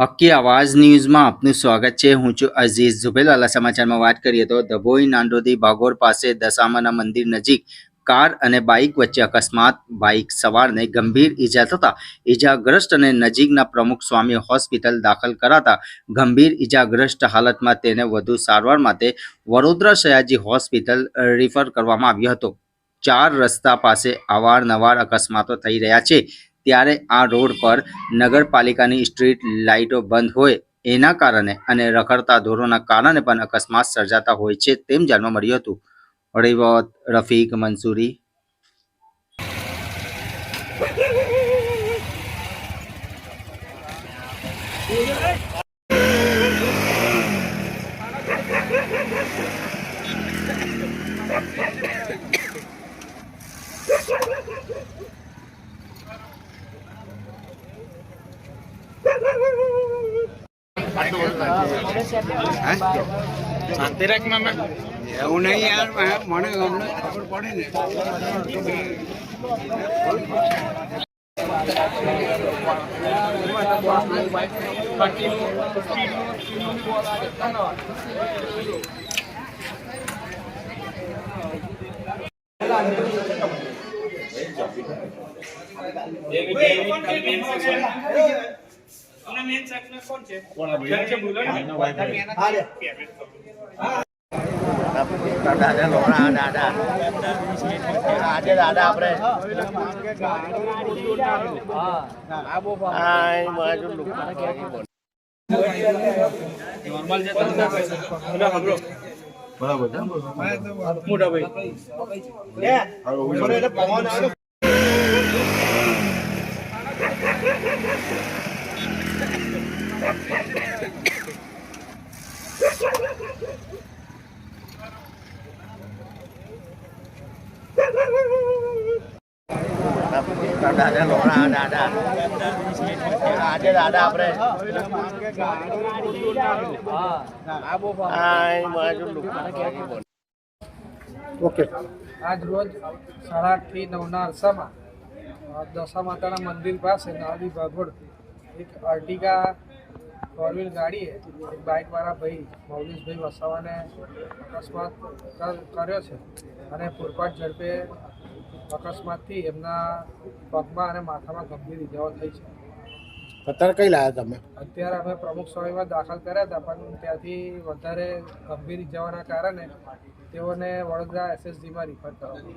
હક્કી આવાજ ન્યૂઝમાં આપનું સ્વાગત છે. હું છું અઝીઝ ઝુબેલાલા સમાચારમાં વાત કરીએ તો ડભોઈ નાંડોદી બાગોર પાસે દશામાના મંદિર નજીક કાર અને બાઇક વચ્ચે અકસ્માત. બાઇક સવારને ગંભીર ઈજા થતા ઈજાગ્રસ્ત અને નજીકના પ્રમુખ સ્વામી હોસ્પિટલ દાખલ કરાતા ગંભીર ઈજાગ્રસ્ત હાલતમાં તેને વધુ સારવાર માટે વડોદરા સયાજી હોસ્પિટલ રિફર કરવામાં આવ્યો હતો. ચાર રસ્તા પાસે અવારનવાર અકસ્માતો થઈ રહ્યા છે. ત્યારે આ રોડ પર નગરપાલિકાની સ્ટ્રીટ લાઇટો બંધ હોય એના કારણે અને રખડતા ઢોરોના કારણે પણ અકસ્માત સર્જાતા હોય છે તેમ જાણવા મળ્યું હતું. હળીવત, રફીક, મંસૂરી. શાંતિ રાખ મામા એવું નહીં યાર મને- મને અમને ખબર પડે ને દાદા લોડા દાદા આજે દાદા આપણે આ એ બાજુ લોકો નોર્મલ છે તમને બધા હબળો મોટા ભાઈ. દાદા લોડા દાદા આજે દાદા આપણે લોકો આજ રોજ સાડા આઠથી નવના અરસામાં દશા માતાના મંદિર પાસે નાળી ભાગોળ એક અર્ટિગા ફોર વ્હીલ ગાડીએ એક બાઇકવાળા ભાઈ મૌલિશભાઈ વસાવાને અકસ્માત કર્યો છે અને પૂરપાટ ઝડપે અકસ્માતથી એમના પગમાં અને માથામાં ગંભીર ઇજાઓ થઈ છે. અત્યારે કઈ લાયા તમે? અત્યારે અમે પ્રમુખ સ્વામીમાં દાખલ કર્યા હતા પણ ત્યાંથી વધારે ગંભીર ઇજાઓના કારણે તેઓને વડોદરા એસએસજીમાં રિફર કરવામાં